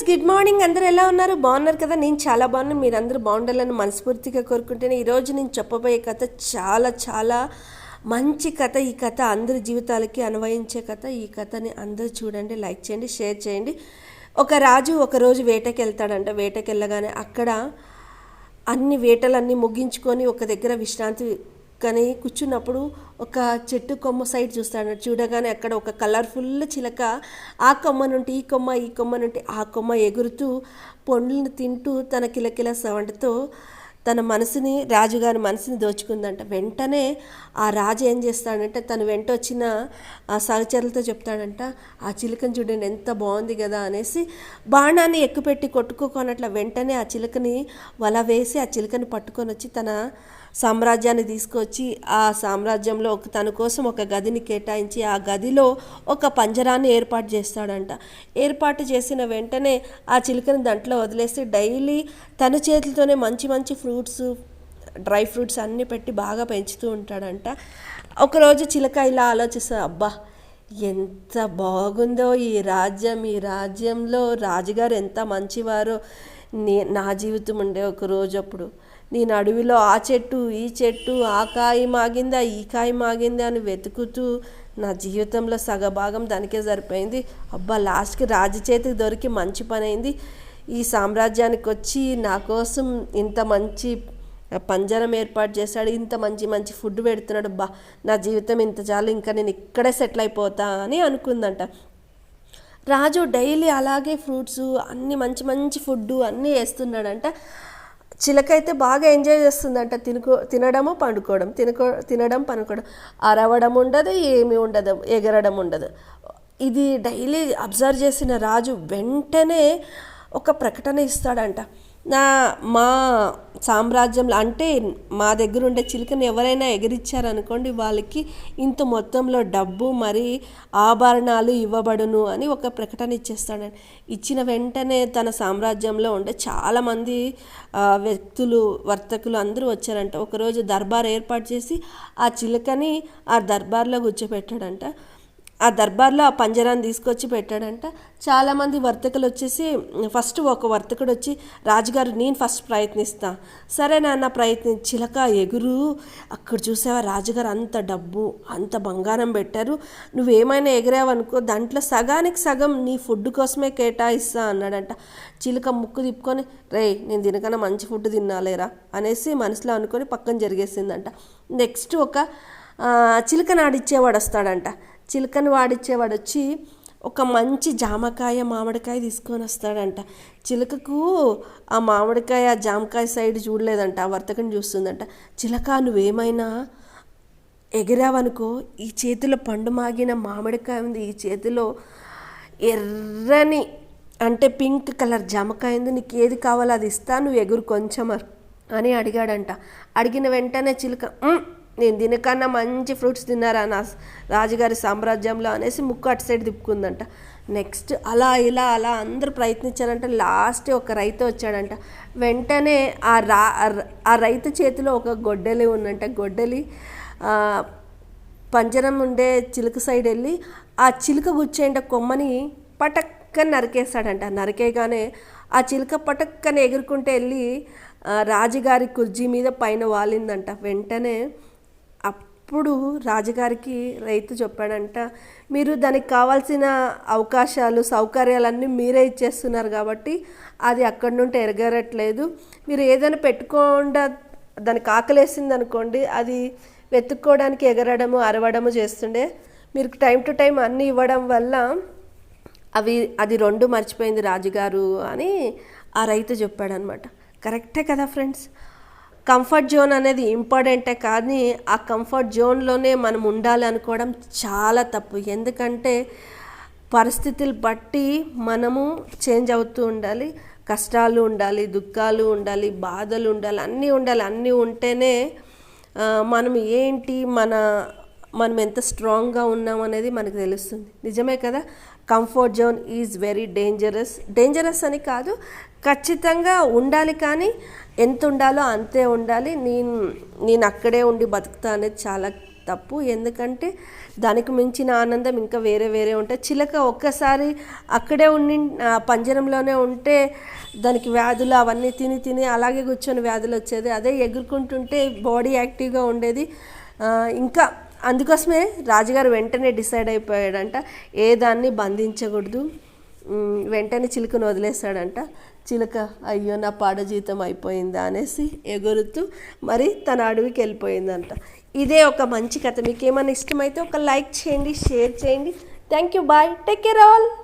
Friends good morning అందరూ ఎలా ఉన్నారు? బాగున్నారు కదా? నేను చాలా బాగున్నాను మీరందరూ బాగుండాలని మనస్ఫూర్తిగా కోరుకుంటేనే ఈరోజు నేను చెప్పబోయే కథ చాలా చాలా మంచి కథ. ఈ కథ అందరి జీవితాలకి అన్వయించే కథ. ఈ కథని అందరూ చూడండి లైక్ చేయండి షేర్ చేయండి. ఒక రాజు ఒకరోజు వేటకి వెళ్తాడంట. వేటకి వెళ్ళగానే అక్కడ అన్ని వేటలన్నీ ముగించుకొని ఒక దగ్గర విశ్రాంతి కానీ కూర్చున్నప్పుడు ఒక చెట్టు కొమ్మ సైడ్ చూస్తాడు. చూడగానే అక్కడ ఒక కలర్ఫుల్ చిలక ఆ కొమ్మ నుండి ఈ కొమ్మ ఈ కొమ్మ నుండి ఆ కొమ్మ ఎగురుతూ పండ్లను తింటూ తన కిలకిల సవంటతో తన మనసుని రాజుగారి మనసుని దోచుకుందంట. వెంటనే ఆ రాజు ఏం చేస్తాడంటే తను వెంట వచ్చిన ఆ సహచరులతో చెప్తాడంట ఆ చిలుకని చూడండి ఎంత బాగుంది కదా అనేసి బాణాన్ని ఎక్కుపెట్టి కొట్టుకోకొనట్ల వెంటనే ఆ చిలుకని వల వేసి ఆ చిలుకని పట్టుకొని వచ్చి తన సామ్రాజ్యాన్ని తీసుకొచ్చి ఆ సామ్రాజ్యంలో ఒక తన కోసం ఒక గదిని కేటాయించి ఆ గదిలో ఒక పంజరాన్ని ఏర్పాటు చేస్తాడంట. ఏర్పాటు చేసిన వెంటనే ఆ చిలుకని దాంట్లో వదిలేసి డైలీ తన చేతులతోనే మంచి మంచి ఫ్రూట్స్ డ్రై ఫ్రూట్స్ అన్నీ పెట్టి బాగా పెంచుతూ ఉంటాడంట. ఒకరోజు చిలక ఇలా ఆలోచిస్తా అబ్బా ఎంత బాగుందో ఈ రాజ్యం ఈ రాజ్యంలో రాజుగారు ఎంత మంచివారో నే నా జీవితం ఉండే ఒక రోజు అప్పుడు నేను అడవిలో ఆ చెట్టు ఈ చెట్టు ఆ కాయ మాగిందా ఈ కాయ మాగిందా అని వెతుకుతూ నా జీవితంలో సగభాగం దానికే సరిపోయింది. అబ్బా లాస్ట్కి రాజు చేతికి దొరికి మంచి పని అయింది ఈ సామ్రాజ్యానికి వచ్చి నా కోసం ఇంత మంచి పంజరం ఏర్పాటు చేశాడు. ఇంత మంచి మంచి ఫుడ్ పెడుతున్నాడు. బా నా జీవితం ఇంత చాలు ఇంకా నేను ఇక్కడే సెటిల్ అయిపోతా అని అనుకుందంట. రాజు డైలీ అలాగే ఫ్రూట్స్ అన్ని మంచి మంచి ఫుడ్ అన్నీ వేస్తున్నాడంట. చిలక అయితే బాగా ఎంజాయ్ చేస్తుందంట. తినుకో తినడము పండుకోవడం. తినుకో తినడం పనుకోవడం అరవడం ఉండదు ఏమి ఉండదు ఎగరడం ఉండదు. ఇది డైలీ అబ్జర్వ్ చేసిన రాజు వెంటనే ఒక ప్రకటన ఇస్తాడంట. నా మా సామ్రాజ్యంలో అంటే మా దగ్గర ఉండే చిలుకను ఎవరైనా ఎగిరిచ్చారనుకోండి వాళ్ళకి ఇంత మొత్తంలో డబ్బు మరి ఆభరణాలు ఇవ్వబడును అని ఒక ప్రకటన ఇచ్చేస్తాడు. ఇచ్చిన వెంటనే తన సామ్రాజ్యంలో ఉండే చాలామంది వ్యక్తులు వర్తకులు అందరూ వచ్చారంట. ఒకరోజు దర్బార్ ఏర్పాటు చేసి ఆ చిలుకని ఆ దర్బార్లో కూర్చోపెట్టాడంట. ఆ దర్బార్లో ఆ పంజరాన్ని తీసుకొచ్చి పెట్టాడంట. చాలామంది వర్తకులు వచ్చేసి ఫస్ట్ ఒక వర్తకుడు వచ్చి రాజుగారు నేను ఫస్ట్ ప్రయత్నిస్తా. సరే నాన్న ప్రయత్ని చిలక ఎగురు. అక్కడ చూసావా రాజుగారు అంత డబ్బు అంత బంగారం పెట్టారు. నువ్వేమైనా ఎగిరావనుకో దాంట్లో సగానికి సగం నీ ఫుడ్ కోసమే కేటాయిస్తా అన్నాడంట. చిలక ముక్కు తిప్పుకొని రే నేను దీనికన్నా మంచి ఫుడ్ తినాలేరా అనేసి మనసులో అనుకొని పక్కన జరిగేసిందంట. నెక్స్ట్ ఒక చిలక నాడిచ్చేవాడు వస్తాడంట. చిలకను వాడిచ్చేవాడు వచ్చి ఒక మంచి జామకాయ మామిడికాయ తీసుకొని వస్తాడంట. చిలకకు ఆ మామిడికాయ ఆ జామకాయ సైడ్ చూడలేదంట. ఆ వర్తకని చూస్తుందంట. చిలక నువ్వేమైనా ఎగిరావనుకో ఈ చేతిలో పండు మాగిన మామిడికాయ ఉంది. ఈ చేతిలో ఎర్రని అంటే పింక్ కలర్ జామకాయ ఉంది. నీకు ఏది కావాలో అది ఇస్తా. నువ్వు ఎగురు కొంచెం అని అడిగాడంట. అడిగిన వెంటనే చిలుక నేను దీనికన్నా మంచి ఫ్రూట్స్ తిన్నారా నా రాజుగారి సామ్రాజ్యంలో అనేసి ముక్కు అటు సైడ్ తిప్పుకుందంట. నెక్స్ట్ అలా ఇలా అలా అందరూ ప్రయత్నించారంట. లాస్ట్ ఒక రైతు వచ్చాడంట. వెంటనే ఆ రా ఆ రైతు చేతిలో ఒక గొడ్డలి ఉందంట. గొడ్డలి పంజరం ఉండే చిలుక సైడ్ వెళ్ళి ఆ చిలుక గుచ్చేంట కొమ్మని పటక్కని నరికేస్తాడంట. నరికేయగానే ఆ చిలుక పటక్కని ఎగురుకుంటే వెళ్ళి రాజుగారి కుర్జీ మీద పైన వాలిందంట. వెంటనే అప్పుడు రాజుగారికి రైతు చెప్పాడంట మీరు దానికి కావాల్సిన అవకాశాలు సౌకర్యాలన్నీ మీరే ఇచ్చేస్తున్నారు కాబట్టి అది అక్కడి నుండి ఎరగరట్లేదు. మీరు ఏదైనా పెట్టుకోకుండా దానికి ఆకలేసింది అనుకోండి అది వెతుక్కోవడానికి ఎగరడము అరవడము చేస్తుండే. మీరు టైం టు టైం అన్నీ ఇవ్వడం వల్ల అవి అది రెండు మర్చిపోయింది రాజుగారు అని ఆ రైతు చెప్పాడనమాట. కరెక్టే కదా ఫ్రెండ్స్? కంఫర్ట్ జోన్ అనేది ఇంపార్టెంటే కానీ ఆ కంఫర్ట్ జోన్లోనే మనం ఉండాలి అనుకోవడం చాలా తప్పు. ఎందుకంటే పరిస్థితులు బట్టి మనము చేంజ్ అవుతూ ఉండాలి. కష్టాలు ఉండాలి దుఃఖాలు ఉండాలి బాధలు ఉండాలి అన్నీ ఉండాలి. అన్నీ ఉంటేనే మనం ఏంటి మన మనం ఎంత స్ట్రాంగ్గా ఉన్నాం అనేది మనకు తెలుస్తుంది. నిజమే కదా? Comfort zone is very dangerous. Dangerous అని కాదు ఖచ్చితంగా ఉండాలి కానీ ఎంత ఉండాలో అంతే ఉండాలి. నేను నేను అక్కడే ఉండి బతుకుతా అనేది చాలా తప్పు. ఎందుకంటే దానికి మించిన ఆనందం ఇంకా వేరే వేరే ఉంటాయి చిలక ఒక్కసారి అక్కడే ఉండి పంజరంలోనే ఉంటే దానికి వ్యాధులు అవన్నీ తిని తిని అలాగే కూర్చొని వ్యాధులు వచ్చేది. అదే ఎగురుకుంటుంటే బాడీ యాక్టివ్గా ఉండేది. ఇంకా అందుకోసమే రాజుగారు వెంటనే డిసైడ్ అయిపోయాడంట ఏ దాన్ని బంధించకూడదు. వెంటనే చిలుకను వదిలేస్తాడంట. చిలక అయ్యో నా పాడ జీతం అయిపోయిందా? అనేసి ఎగురుతూ మరి తన అడవికి వెళ్ళిపోయిందంట. ఇదే ఒక మంచి కథ. మీకు ఏమైనా ఇష్టమైతే ఒక లైక్ చేయండి షేర్ చేయండి. Thank you. Bye. Take care all.